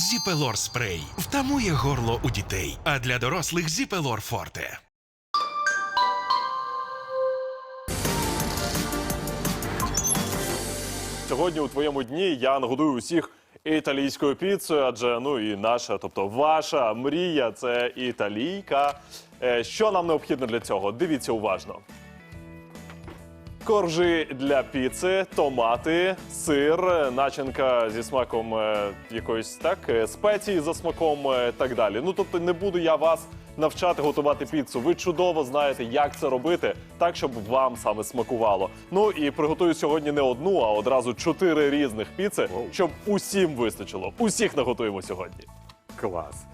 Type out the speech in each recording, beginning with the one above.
Зіпелор спрей втамує горло у дітей, а для дорослих Зіпелор Форте. Сьогодні у твоєму дні я нагодую усіх італійською піцею, адже ну і наша, тобто ваша мрія це італійка. Е, Що нам необхідно для цього? Дивіться уважно. Коржі для піци, томати, сир, начинка зі смаком е, якоїсь так, е, спеції за смаком е, так далі. Ну тобто не буду я вас навчати готувати піцу. Ви чудово знаєте, як це робити, так щоб вам саме смакувало. Ну і приготую сьогодні не одну, а одразу чотири різних піци, щоб усім вистачило. Усіх наготуємо сьогодні. Клас.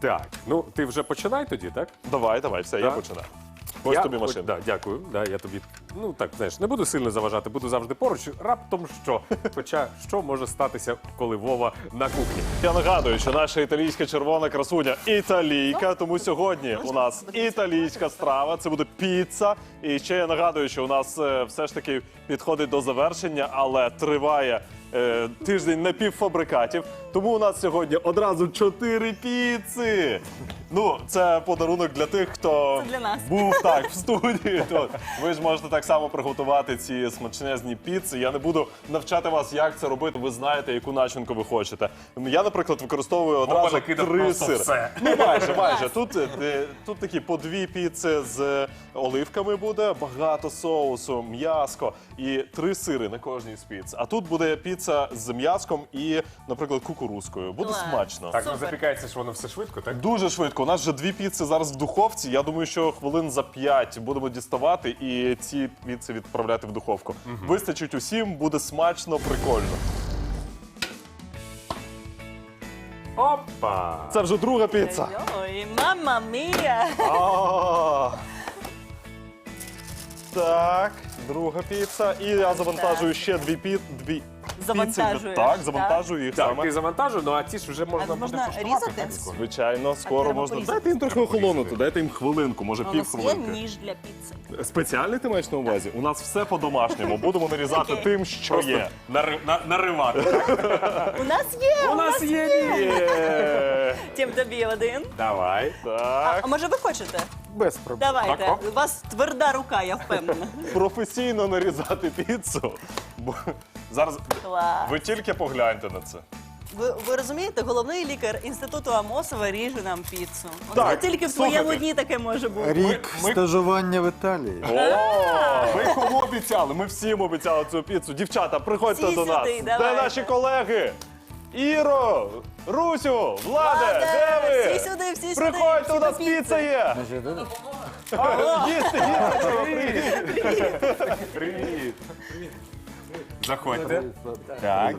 Так, ну ти вже починай тоді, так? Давай, давай, все, я починаю. Ось тобі от, машина. Да, дякую. Да, я тобі, ну так, знаєш, не буду сильно заважати, буду завжди поруч. Раптом що? Хоча що може статися, коли Вова на кухні? Я нагадую, що наша італійська червона красуня італійка. Тому сьогодні у нас італійська страва. Це буде піца. І ще я нагадую, що у нас е, все ж таки підходить до завершення, але триває е, тиждень напівфабрикатів. Тому у нас сьогодні одразу чотири піци. Ну, це подарунок для тих, хто Це для нас. був так в студії. Ви ж можете так само приготувати ці смачнезні піци. Я не буду навчати вас, як це робити. Ви знаєте, яку начинку ви хочете. Я, наприклад, використовую одразу накидав три просто сири. все. Ну майже, майже. Тут, е, де- тут такі по дві піци з оливками буде, багато соусу, м'яско і три сири на кожній з піц. А тут буде піца з м'яском і, наприклад, кукурузкою. Буде Клас. смачно. Так, ну Супер. запікається, що воно все швидко, так? Дуже швидко. У нас вже дві піци зараз в духовці. Я думаю, що хвилин за п'ять будемо діставати і ці піци відправляти в духовку. Вистачить усім, буде смачно, прикольно. Опа! Це вже друга піца. Ой, мама мія! А. Так, друга піца. І я завантажую ще дві пі... дві Завантажуєш. Так, завантажую їх Так, саме. ти завантажуй, ну а ці ж вже можна, А буде можна різати? Звичайно, скоро треба можна. порізати. Дайте їм трохи охолонути, дайте їм хвилинку, може У нас пів є хвилинки. ніж для піци. Спеціальний ти маєш на увазі? У нас все по-домашньому. Будемо нарізати Окей. тим, що є. нари- на- наривати. У нас є! У нас є! Є. Тім тобі один. Давай. Так, А може ви хочете? Без проблем. Давайте. Так, У вас тверда рука, я впевнена. професійно нарізати піцу. Бо зараз Клас. ви тільки погляньте на це. Ви, ви розумієте, головний лікар інституту Амосова ріже нам піцу. От Так, тільки в слухайте. твоєму дні таке може бути. Рік ми- стажування в Італії. О, ми кому обіцяли? Ми всім обіцяли цю піцу. Дівчата, приходьте Всі до нас. сюди, Де давайте. наші колеги? Іро, Русю, Владе, де ви? Всі сюди, всі сюди. Приходьте, всі у нас до піци. піца є. А, Їсти, їсти. Привіт. Заходьте. Так.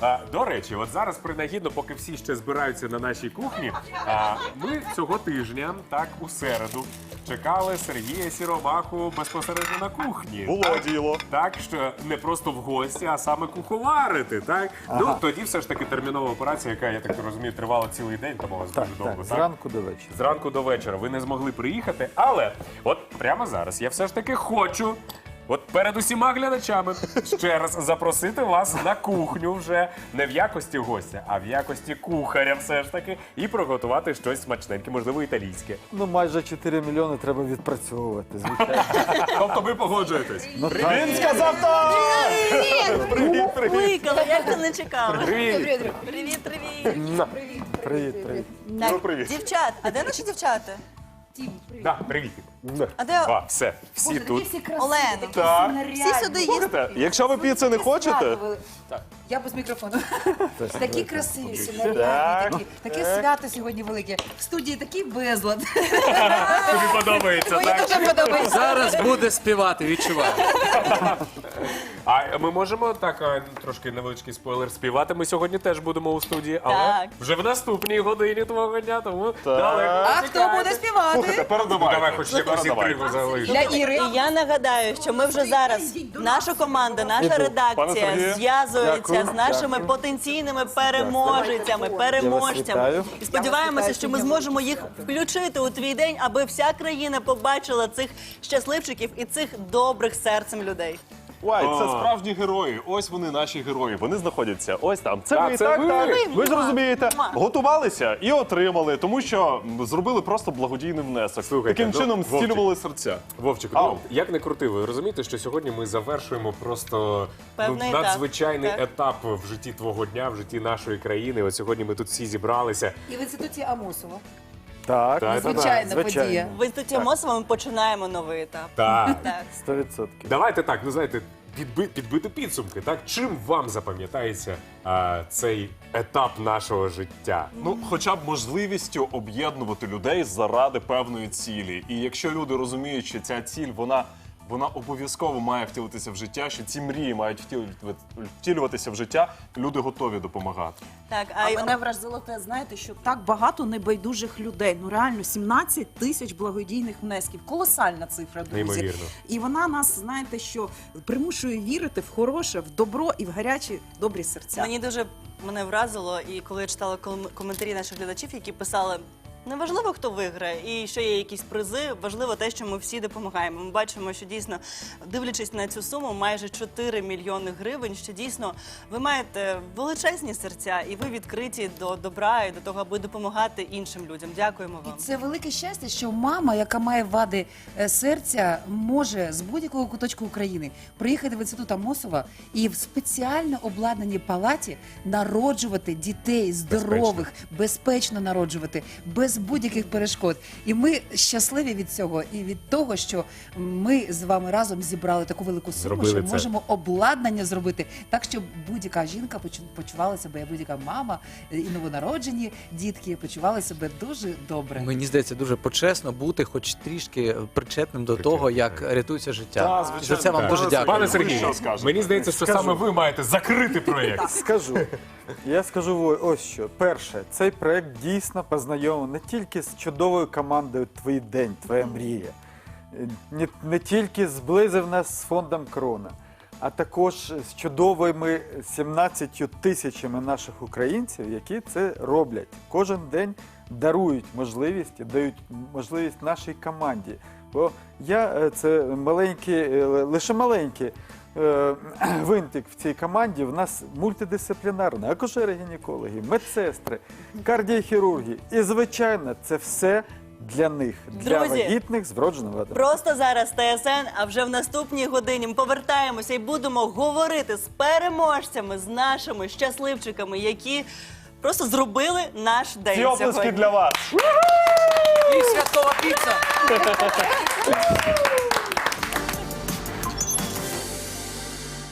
А, до речі, от зараз принагідно, поки всі ще збираються на нашій кухні, а, ми цього тижня, так, у середу, чекали Сергія Сіромаху безпосередньо на кухні. Було Так? діло. Так, що не просто в гості, а саме куховарити. Так? Ну, тоді все ж таки термінова операція, яка, я так розумію, тривала цілий день, тому вас Так, дуже довго. так, зранку до вечора. Зранку до вечора ви не змогли приїхати, але от прямо зараз я все ж таки хочу. От перед усіма глядачами ще раз запросити вас на кухню вже не в якості гостя, а в якості кухаря, все ж таки, і приготувати щось смачненьке, можливо, італійське. Ну, майже 4 мільйони треба відпрацьовувати, звичайно. Тобто ви погоджуєтесь? Ну, так. Він сказав так! Привіт, привіт. Кликала, як ти не чекала. Привіт! Привіт, привіт. Привіт, привіт. Так, Ну, привіт. дівчат, а де наші дівчата? Да, привіт. А де А, все, всі тут. Олена? Так. Всі сюди. Слухайте, Якщо ви піци не хочете, Я без мікрофону. Такі красиві, всі Так, такі. Таке свято сьогодні велике. В студії такий безлад. Тобі подобається, Мені так? дуже подобається. Зараз буде співати, відчуваю. А ми можемо так а, трошки невеличкий спойлер співати. Ми сьогодні теж будемо у студії, але Так. вже в наступній годині твого дня, тому далеко. А хто буде співати? передавайте. Давай хоч якусь Передавайте. інтригу. Для Іри. І я нагадаю, що ми вже зараз, наша команда, наша Пане редакція зв'язується Дякую, з нашими дякую. потенційними переможцями, переможцями. вітаю. І сподіваємося, що ми зможемо їх включити у твій день, аби вся країна побачила цих щасливчиків і цих добрих серцем людей. Ой, це справжні герої. Ось вони, наші герої. Вони знаходяться ось там. Це Так, ви це так, ви. так. Ви. Ж розумієте, Муа. готувалися і отримали, тому що м, зробили просто благодійний внесок. Слухайте, Таким ну, чином Вовчик. зцілювали серця. Вовчику, Ау. ну як не крути, ви розумієте, що сьогодні ми завершуємо просто ну, Певний етап. надзвичайний Так. етап в житті твого дня, в житті нашої країни. От сьогодні ми тут всі зібралися. І в інституті Амосова. Так, Так, так, Звичайна звичайно. подія. В інституті Мосова ми починаємо новий етап. Так. Так. 100%. Давайте так, ну знаєте, підби, підбити підсумки. Так, чим вам запам'ятається а, цей етап нашого життя? Ну, хоча б можливістю об'єднувати людей заради певної цілі. І якщо люди розуміють, що ця ціль, вона. Вона обов'язково має втілитися в життя, що ці мрії мають втілювати- втілюватися в життя. Люди готові допомагати. Так, А а, мене вразило те, знаєте, що так багато небайдужих людей. Ну реально 17 тисяч благодійних внесків. Колосальна цифра, друзі. Неймовірно. І вона нас, знаєте, що примушує вірити в хороше, в добро і в гарячі добрі серця. Мені дуже мене вразило, і коли я читала ком- коментарі наших глядачів, які писали. Неважливо, хто виграє, і що є якісь призи. Важливо те, що ми всі допомагаємо. Ми бачимо, що дійсно, дивлячись на цю суму, майже 4 мільйони гривень. Що дійсно ви маєте величезні серця, і ви відкриті до добра і до того, аби допомагати іншим людям. Дякуємо І вам. це велике щастя, що мама, яка має вади е, серця, може з будь-якого куточку України приїхати в інститут Амосова і в спеціально обладнаній палаті народжувати дітей здорових, безпечно, народжувати, без будь-яких перешкод. І ми щасливі від цього і від того, що ми з вами разом зібрали таку велику суму, Зробили що це. можемо обладнання зробити так, щоб будь-яка жінка почу- почувала себе, будь-яка мама е, і новонароджені дітки почували себе дуже добре. Мені здається, дуже почесно бути, хоч трішки причетним до Причетним, того, як так. рятується життя. Так, звичайно. За це вам Так. дуже Пане дякую. Сергію, що скажете? мені здається, що Скажу. саме ви маєте закрити проєкт. Скажу. Я скажу ось що. Перше, цей проект дійсно познайомив не тільки з чудовою командою Твій день, твоя мрія, Е, не, не тільки зблизив нас з фондом Крона, а також з чудовими 17 тисячами наших українців, які це роблять. Кожен день дарують можливість, і дають можливість нашій команді. Бо я е, це маленький, е, лише маленький е, винтик в цій команді. В нас мультидисциплінарна, акушери-гінекологи, медсестри, кардіохірурги. І, звичайно, це все для них, для Друзі, вагітних з вродженим вадами. Просто зараз ТСН, а вже в наступній годині ми повертаємося і будемо говорити з переможцями, з нашими щасливчиками, які просто зробили наш день Ці сьогодні. для вас. І святкова піца!